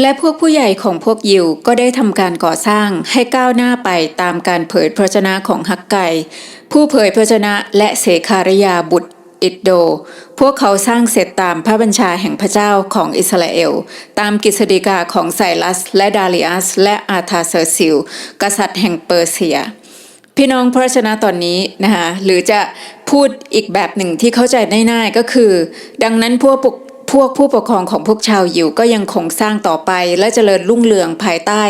และพวกผู้ใหญ่ของพวกยิวก็ได้ทำการก่อสร้างให้ก้าวหน้าไปตามการเผยพระชนะของฮักไก ผู้เผยพระชนะและเสคารยาบุตรอิดโด พวกเขาสร้างเสร็จตามพระบัญชาแห่งพระเจ้าของอิสราเอล ตามกฤษฎีกาของไซรัส และดาริอัส และอาธาเซอร์ซิล กษัตริย์แห่งเปอร์เซีย พี่น้องพระชนะตอนนี้นะคะหรือจะพูดอีกแบบหนึ่งที่เข้าใจง่ายๆก็คือ ดังนั้นพวกปก พวกผู้ปกครองของพวกชาวยิวก็ยังคงสร้างต่อไป และเจริญรุ่งเรืองภายใต้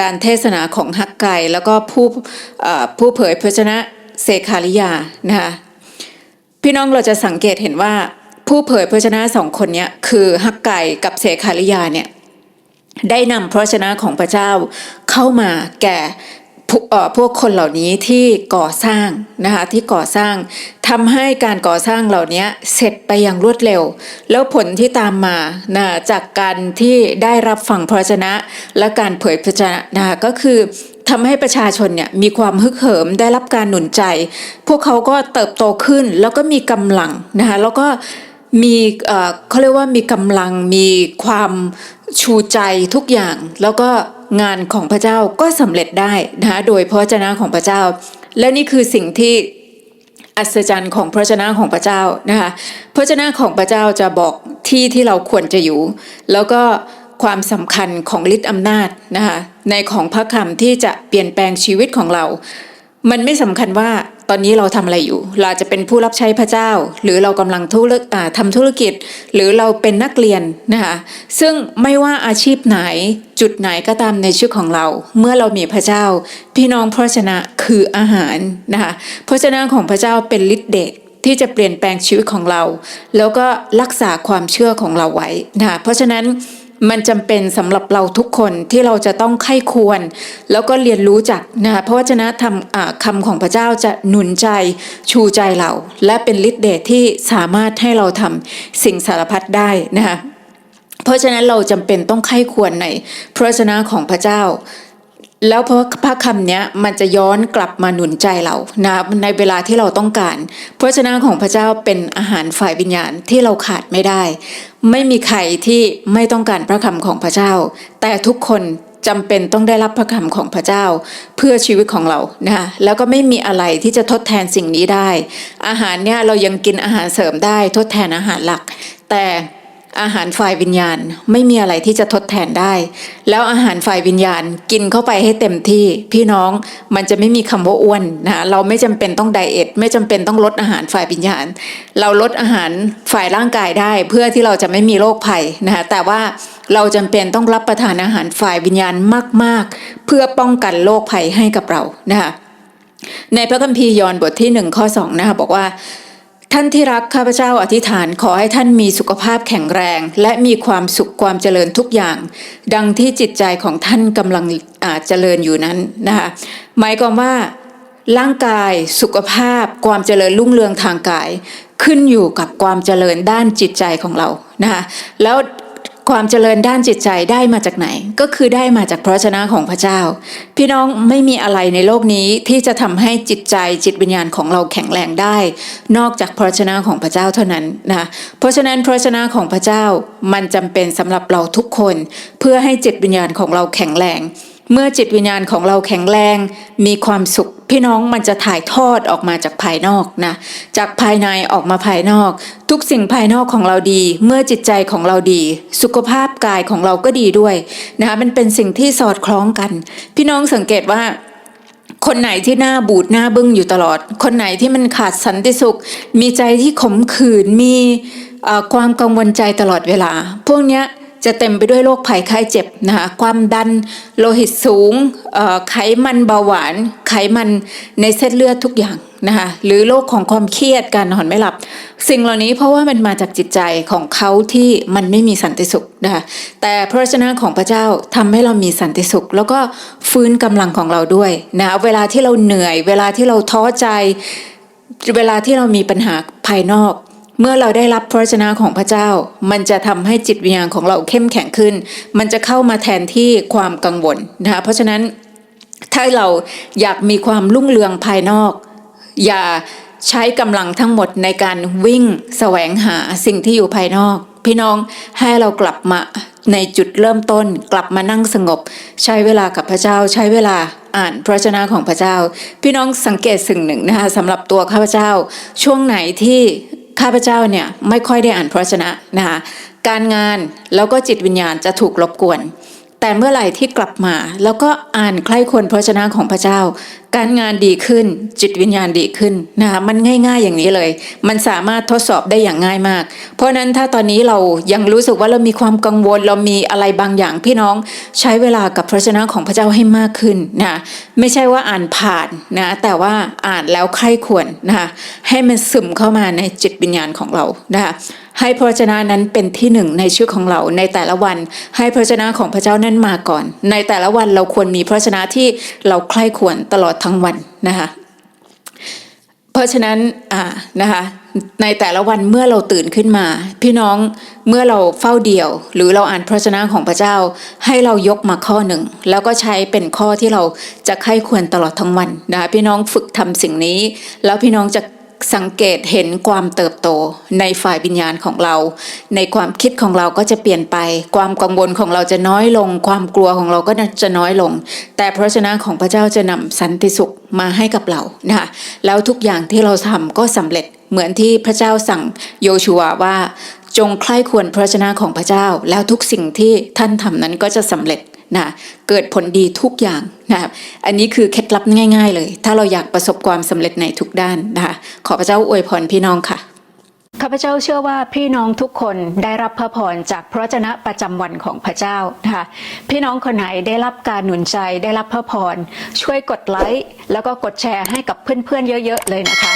การเทศนาของฮักไก แล้วก็ผู้ผู้เผยพระชนะเซคาริยานะคะพี่น้องเราจะสังเกตเห็นว่า ผู้เผยพระชนะสองคนนี้คือฮักไกกับเซคาริยาเนี่ยได้นำพระชนะของพระเจ้าเข้ามาแก่ พวกเอ่อพวกคนเหล่านี้ที่ก่อสร้างนะคะที่ก่อสร้างทำให้การก่อสร้างเหล่านี้เสร็จไปอย่างรวดเร็ว แล้วผลที่ตามมานะจากการที่ได้รับฟังพระชนะ และการเผยพระชนะนะคะก็คือทำให้ประชาชนเนี่ยมีความฮึกเหิมได้รับการหนุนใจ พวกเขาก็เติบโตขึ้นแล้วก็มีกำลังนะคะแล้วก็มีเอ่อเขาเรียกว่ามีกำลังมีความชูใจทุกอย่างแล้วก็ งานของพระเจ้าก็สำเร็จได้นะคะโดยพระเจนะของพระเจ้า และนี่คือสิ่งที่อัศจรรย์ของพระเจนะของพระเจ้านะคะพระเจนะของพระเจ้าจะบอกที่ที่เราควรจะอยู่ แล้วก็ความสำคัญของฤทธิ์อำนาจนะคะในของพระคำที่จะเปลี่ยนแปลงชีวิตของเรา มันไม่สำคัญว่า ตอนนี้เราทำอะไรอยู่ เราจะเป็นผู้รับใช้พระเจ้า หรือเรากำลังธุรอ่าทำธุรกิจ หรือเราเป็นนักเรียนนะคะซึ่งไม่ว่าอาชีพไหนจุดไหนก็ตามในชีวิตของเรา เมื่อเรามีพระเจ้า พี่น้องพระชนะคืออาหารนะคะพระชนะของพระเจ้าเป็นฤทธิ์เดชที่จะเปลี่ยนแปลงชีวิตของเรา แล้วก็รักษาความเชื่อของเราไว้นะคะเพราะฉะนั้น มันจำเป็นสำหรับเราทุกคนที่เราจะต้องไข้ควร แล้วก็เรียนรู้จากนะคะเพราะวจนะธรรมอ่าคำของพระเจ้าจะหนุนใจชูใจเรา และเป็นฤทธิ์เดชที่สามารถให้เราทำสิ่งสารพัดได้นะคะเพราะฉะนั้นเราจำเป็นต้องไข้ควรในพระวจนะของพระเจ้าแล้วเพราะพระคำเนี้ยมันจะย้อนกลับมาหนุนใจเรานะในเวลาที่เราต้องการพระชนะของพระเจ้าเป็นอาหารฝ่ายวิญญาณที่เราขาดไม่ได้ ไม่มีใครที่ไม่ต้องการพระคำของพระเจ้า แต่ทุกคนจำเป็นต้องได้รับพระคำของพระเจ้า เพื่อชีวิตของเรานะคะแล้วก็ไม่มีอะไรที่จะทดแทนสิ่งนี้ได้ อาหารเนี่ยเรายังกินอาหารเสริมได้ทดแทนอาหารหลัก แต่ อาหารฝ่ายวิญญาณไม่มีอะไรที่จะทดแทนได้ แล้วอาหารฝ่ายวิญญาณกินเข้าไปให้เต็มที่ พี่น้องมันจะไม่มีคำว่าอ้วนนะเราไม่จำเป็นต้องไดเอทไม่จำเป็นต้องลดอาหารฝ่ายวิญญาณ เราลดอาหารฝ่ายร่างกายได้เพื่อที่เราจะไม่มีโรคภัยนะคะแต่ว่าเราจำเป็นต้องรับประทานอาหารฝ่ายวิญญาณมาก ๆ เพื่อป้องกันโรคภัยให้กับเรานะคะในพระคัมภีร์ยอห์นบทที่หนึ่งข้อสองนะคะบอกว่า ท่านที่รักข้าพเจ้าอธิษฐานขอให้ท่านมีสุขภาพแข็งแรง และมีความสุขความเจริญทุกอย่าง ดังที่จิตใจของท่านกำลังเจริญอยู่นั้นนะคะหมายความว่า ร่างกายสุขภาพความเจริญรุ่งเรืองทางกาย ขึ้นอยู่กับความเจริญด้านจิตใจของเรานะคะแล้ว ความเจริญด้านจิตใจได้มาจากไหน ก็คือได้มาจากพระชนะของพระเจ้า พี่น้องไม่มีอะไรในโลกนี้ที่จะทำให้จิตใจจิตวิญญาณของเราแข็งแรงได้ นอกจากพระชนะของพระเจ้าเท่านั้นนะเพราะฉะนั้นพระชนะของพระเจ้ามันจำเป็นสำหรับเราทุกคน เพื่อให้จิตวิญญาณของเราแข็งแรง เมื่อจิตวิญญาณของเราแข็งแรง มีความสุข พี่น้องมันจะถ่ายทอดออกมาจากภายนอกนะ จากภายในออกมาภายนอก ทุกสิ่งภายนอกของเราดี เมื่อจิตใจของเราดี สุขภาพกายของเราก็ดีด้วยนะคะมันเป็นสิ่งที่สอดคล้องกัน พี่น้องสังเกตว่าคนไหนที่หน้าบูดหน้าบึ้งอยู่ตลอด คนไหนที่มันขาดสันติสุข มีใจที่ขมขื่นมีความกังวลใจตลอดเวลา พวกเนี้ย จะเต็มไปด้วยโรคภัยไข้เจ็บนะคะความดันโลหิตสูงไขมันเบาหวาน ไขมันในเส้นเลือดทุกอย่างนะคะหรือโรคของความเครียดการนอนไม่หลับ สิ่งเหล่านี้เพราะว่ามันมาจากจิตใจของเขาที่มันไม่มีสันติสุขนะคะแต่พระวจนะของพระเจ้าทำให้เรามีสันติสุข แล้วก็ฟื้นกำลังของเราด้วยนะเวลาที่เราเหนื่อย เวลาที่เราท้อใจ เวลาที่เรามีปัญหาภายนอก เมื่อเราได้รับพระวจนะของพระเจ้า มันจะทำให้จิตวิญญาณของเราเข้มแข็งขึ้น มันจะเข้ามาแทนที่ความกังวลนะคะเพราะฉะนั้นถ้าเราอยากมีความรุ่งเรืองภายนอก อย่าใช้กำลังทั้งหมดในการวิ่งแสวงหาสิ่งที่อยู่ภายนอก พี่น้องให้เรากลับมาในจุดเริ่มต้นกลับมานั่งสงบ ใช้เวลากับพระเจ้า ใช้เวลาอ่านพระวจนะของพระเจ้า พี่น้องสังเกตสิ่งหนึ่งนะคะสำหรับตัวข้าพเจ้า ช่วงไหนที่ ข้าพเจ้าเนี่ยไม่ค่อยได้อ่านพระชนะนะคะการงานแล้วก็จิตวิญญาณจะถูกรบกวน แต่เมื่อไหร่ที่กลับมา แล้วก็อ่านใคร่ควรพระชนะของพระเจ้า การงานดีขึ้น จิตวิญญาณดีขึ้นนะคะมันง่าย ๆ อย่างนี้เลย มันสามารถทดสอบได้อย่างง่ายมาก เพราะนั้นถ้าตอนนี้เรายังรู้สึกว่าเรามีความกังวล เรามีอะไรบางอย่างพี่น้องใช้เวลากับพระวจนะของพระเจ้าให้มากขึ้นนะไม่ใช่ว่าอ่านผ่านนะแต่ว่าอ่านแล้วใคร่ควรนะคะให้มันซึมเข้ามาในจิตวิญญาณของเรานะคะให้พระวจนะนั้นเป็นที่หนึ่งในชีวิตของเราในแต่ละวัน ให้พระวจนะของพระเจ้านั้นมาก่อน ในแต่ละวันเราควรมีพระวจนะที่เราใคร่ควรตลอดทั้งวันนะคะเพราะฉะนั้นอ่านะคะในแต่ละวันเมื่อเราตื่นขึ้นมา พี่น้องเมื่อเราเฝ้าเดี่ยว หรือเราอ่านพระชนะของพระเจ้า ให้เรายกมาข้อหนึ่ง แล้วก็ใช้เป็นข้อที่เราจะใค้ควรตลอดทั้งวันนะคะพี่น้องฝึกทำสิ่งนี้ แล้วพี่น้องจะ สังเกตเห็นความเติบโตในฝ่ายวิญญาณของเรา ในความคิดของเราก็จะเปลี่ยนไป ความกังวลของเราจะน้อยลง ความกลัวของเราก็จะน้อยลง แต่พระวจนะของพระเจ้าจะนำสันติสุขมาให้กับเรานะคะแล้วทุกอย่างที่เราทำก็สำเร็จเหมือนที่พระเจ้าสั่งโยชูวว่าจงใคร่ควรพระวจนะของพระเจ้า แล้วทุกสิ่งที่ท่านทำนั้นก็จะสำเร็จ นะเกิดผลดีทุกอย่างนะครับอันนี้คือเคล็ดลับง่าย ๆ เลย ถ้าเราอยากประสบความสำเร็จในทุกด้านนะคะขอพระเจ้าอวยพรพี่น้องค่ะข้าพเจ้าเชื่อว่าพี่น้องทุกคนได้รับพระพรจากพระวจนะประจำวันของพระเจ้านะคะพี่น้องคนไหนได้รับการหนุนใจได้รับพระพรช่วยกดไลค์แล้วก็กดแชร์ให้กับเพื่อนๆเยอะ ๆ เลยนะคะ